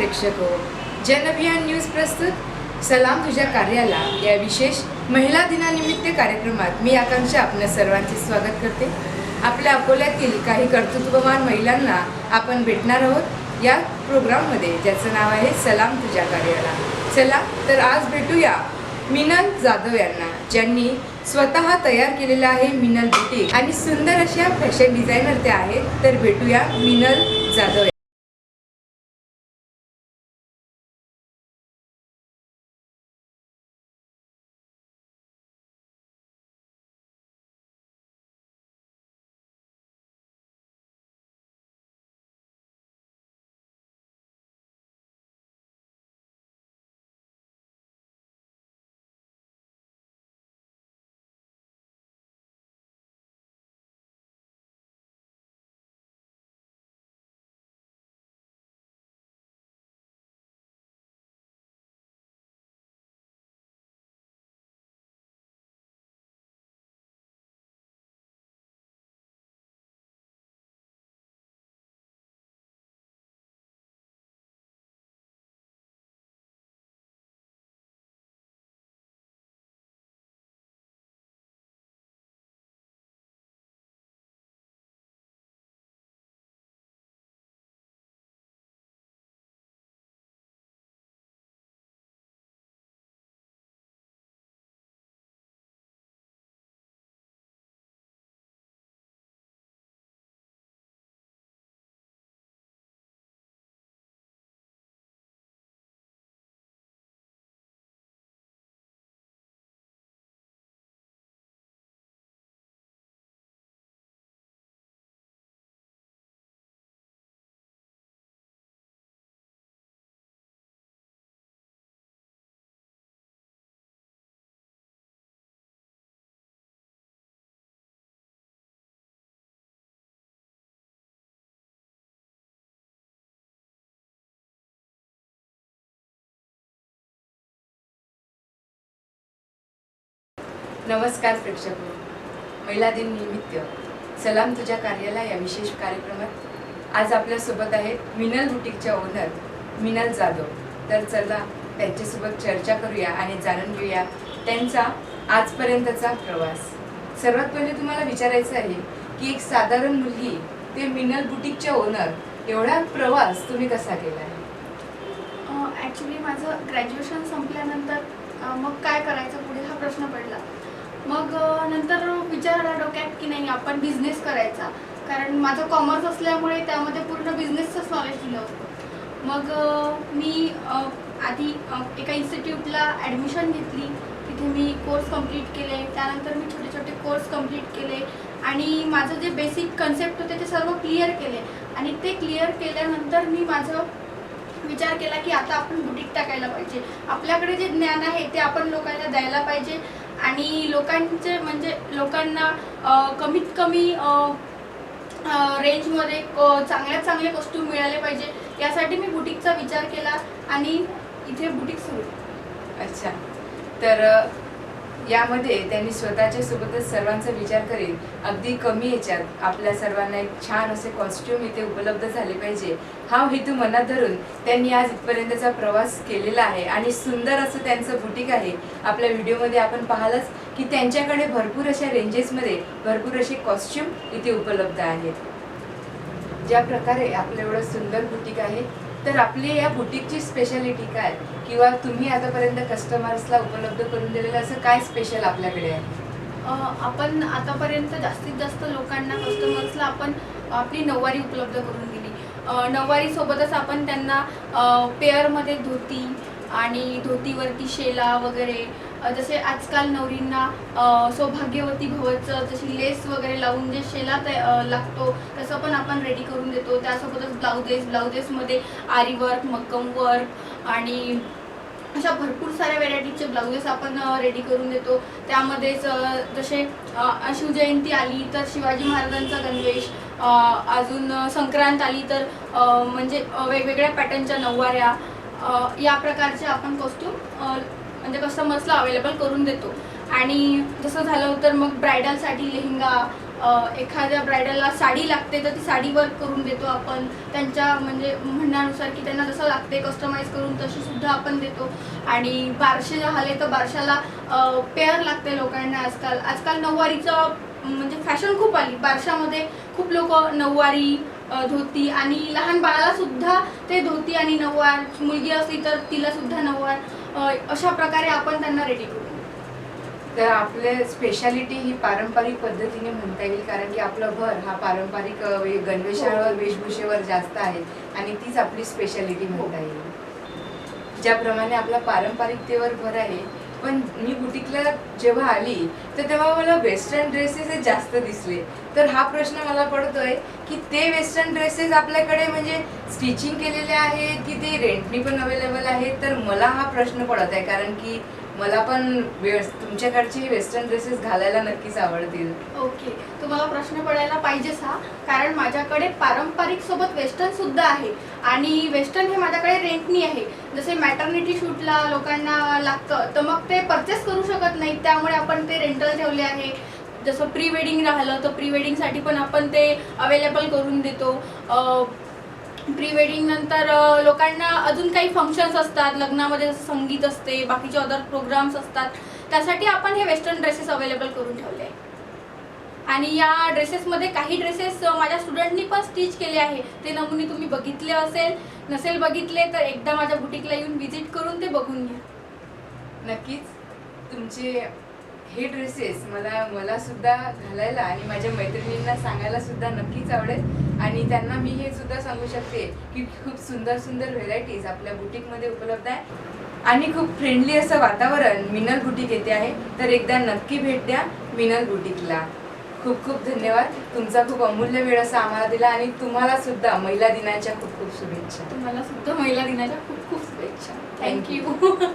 प्रेक्षक हो. जनअभियान न्यूज प्रस्तुत. सलाम तुझ्या कार्याला. या विशेष महिला दिनानिमित्त कार्यक्रमात मी आकांक्षा आपल्या सर्वांचे स्वागत करते. आपल्या अकोल्यातील काही कर्तृत्ववान महिलांना आपण भेटणार आहोत या प्रोग्राममध्ये ज्याचं नाव आहे सलाम तुझ्या कार्याला. चला तर आज भेटूया मिनल जाधव यांना ज्यांनी स्वतः तयार केलेलं आहे मिनल बुटीक. आणि सुंदर अशा फॅशन डिझायनर त्या आहेत तर भेटूया मिनल जाधव नमस्कार प्रेक्षक. महिला दिन निमित्त सलाम तुझ्या कार्याला या विशेष कार्यक्रमात. आज आपल्यासोबत आहेत मिनल बुटीकच्या ओनर मिनल जाधव. तर चला त्यांच्यासोबत चर्चा करूया आणि जाणून घेऊया त्यांचा आजपर्यंतचा प्रवास. सर्वात पहिले तुम्हाला विचारायचं आहे की एक साधारण मुलगी ते मिनल बुटीकच्या ओनर एवढा प्रवास तुम्ही कसा केला आहे ॲक्च्युली माझं ग्रॅज्युएशन संपल्यानंतर मग काय करायचं पुढे हा प्रश्न पडला. मग नंतर विचार आला डोक्यात की नाही आपण बिझनेस करायचा. कारण माझं कॉमर्स असल्यामुळे त्यामध्ये पूर्ण बिझनेसचंच नॉलेज दिलं होतं. मग मी आधी एका इन्स्टिट्यूटला ॲडमिशन घेतली. तिथे मी कोर्स कंप्लीट केले. त्यानंतर मी छोटे छोटे कोर्स कंप्लीट केले. आणि माझं जे बेसिक कन्सेप्ट होते ते सर्व क्लिअर केले. आणि ते क्लिअर केल्यानंतर मी माझं विचार केला की आता आपण बुटीक टाकायला पाहिजे. आपल्याकडे जे ज्ञान आहे ते आपण लोकांना द्यायला पाहिजे. आणि लोकांचे म्हणजे लोकांना कमीत कमी रेंजमध्ये क- चांगल्यात चांगले वस्तू मिळाले पाहिजे. यासाठी मी बुटीकचा विचार केला आणि इथे बुटीक सुरू. अच्छा. तर यामध्ये त्यांनी स्वतःच्या सोबतच सर्वांचा विचार करीत अगदी कमी याच्यात आपल्या सर्वांना एक छान असे कॉस्ट्युम इथे उपलब्ध झाले पाहिजे. हा हेतू मनात धरून त्यांनी आज इथपर्यंतचा प्रवास केलेला आहे आणि सुंदर असं त्यांचं बुटीक आहे. आपल्या व्हिडिओमध्ये आपण पाहालच की त्यांच्याकडे भरपूर अशा रेंजेसमध्ये भरपूर असे कॉस्ट्युम इथे उपलब्ध आहेत. ज्या प्रकारे आपलं एवढं सुंदर बुटीक आहे तर आपली या बुटीकची स्पेशालिटी काय? किंवा तुम्ही आतापर्यंत कस्टमर्सला उपलब्ध करून दिलेलं असं काय स्पेशल आपल्याकडे आहे? आपण आतापर्यंत जास्तीत जास्त लोकांना कस्टमर्सला आपण आपली नऊवारी उपलब्ध करून दिली. नऊवारीसोबतच आपण त्यांना पेअरमध्ये धोती आणि धोतीवरती शेला वगैरे जसे आजकाल नवरींना सौभाग्यवती भवचं जशी लेस वगैरे लावून जे शेला तय लागतो तसं पण आपण रेडी करून देतो. त्यासोबतच ब्लाउजेस ब्लाउजेसमध्ये आरी वर्क मक्कम वर्क आणि अशा भरपूर साऱ्या व्हेरायटीचे ब्लाउजेस आपण रेडी करून देतो. त्यामध्येच जसे शिवजयंती आली तर शिवाजी महाराजांचा गणवेश अजून संक्रांत आली तर म्हणजे वेगवेगळ्या पॅटर्नच्या नऊवाऱ्या या प्रकारचे आपण कॉस्ट्यूम म्हणजे कस्टमर्सला अवेलेबल करून देतो. आणि जसं झालं तर मग ब्रायडलसाठी लेहंगा एखाद्या ब्रायडलला साडी लागते तर ती साडी वर्क करून देतो आपण. त्यांच्या म्हणजे म्हणण्यानुसार की त्यांना जसं लागते कस्टमाइज करून तशी सुद्धा आपण देतो. आणि बारशे झाले तर बारशाला पेअर लागते लोकांना आजकाल. आजकाल नऊवारीचं म्हणजे फॅशन खूप आली. बारशामध्ये खूप लोक नऊवारी धोती आणि लहान बाळाला सुद्धा ते धोती आणि नऊवार मुलगी असली तर तिला सुद्धा नऊवार अशा प्रकारे आपण त्यांना रेडी करू. तर आपले स्पेशालिटी ही पारंपरिक पद्धतीने म्हणता येईल कारण की आपलं भर हा पारंपरिक गणवेशावर वेशभूषेवर जास्त आहे आणि तीच आपली स्पेशालिटी म्हणता येईल. ज्याप्रमाणे आपला पारंपरिकतेवर भर आहे पण मी बुटीकला जेव्हा आली तर तेव्हा मला वेस्टर्न ड्रेसेस हे जास्त दिसले. तर हा प्रश्न मला पडतोय की ते वेस्टर्न ड्रेसेस आपल्याकडे म्हणजे स्टिचिंग केलेले आहेत की ते रेंटनी पण अवेलेबल आहेत? तर मला हा प्रश्न पडत आहे कारण की मला पण तुमच्याकडची वेस्टर्न ड्रेसेस घालायला नक्कीच आवडतील. ओके. तुम्हाला प्रश्न पडायला पाहिजेच हा. कारण माझ्याकडे पारंपरिक सोबत वेस्टर्न सुद्धा आहे. आणि वेस्टर्न हे माझ्याकडे रेंटनी आहे. जसे मॅटर्निटी शूटला लोकांना लागतं तर मग ते परचेस करू शकत नाही त्यामुळे आपण ते रेंटल ठेवले आहे. जसं प्री वेडिंग राहिलं तर प्री वेडिंगसाठी पण आपण ते अवेलेबल करून देतो. प्री वेडिंग नंतर लोकांना अजून काही फंक्शन्स असतात. लग्नामध्ये जसं संगीत असते बाकीचे अदर प्रोग्राम्स असतात. त्यासाठी आपण हे वेस्टर्न ड्रेसेस अवेलेबल करून ठेवले आहे आणि या ड्रेसेसमध्ये काही ड्रेसेस माझ्या स्टुडंटनी पण स्टिच केले आहे ते नमुने तुम्ही बघितले असेल नसेल बघितले तर एकदा माझ्या बुटीकला येऊन व्हिजिट करून ते बघून घ्या. नक्कीच. तुमचे हे ड्रेसेस मला मला सुद्धा घालायला आणि माझ्या मैत्रिणींना सांगायला सुद्धा नक्कीच आवडेल. आणि त्यांना मी हे सुद्धा सांगू शकते की खूप सुंदर सुंदर व्हेरायटीज आपल्या बुटीकमध्ये उपलब्ध आहे. आणि खूप फ्रेंडली असं वातावरण मिनल बुटीक येथे आहे. तर एकदा नक्की भेट द्या मिनल बुटीकला खूप खूप धन्यवाद. तुमचा खूप अमूल्य वेळ असा आम्हाला दिला आणि तुम्हाला सुद्धा महिला दिनाच्या खूप खूप शुभेच्छा. तुम्हाला सुद्धा महिला दिनाच्या खूप खूप शुभेच्छा. थँक्यू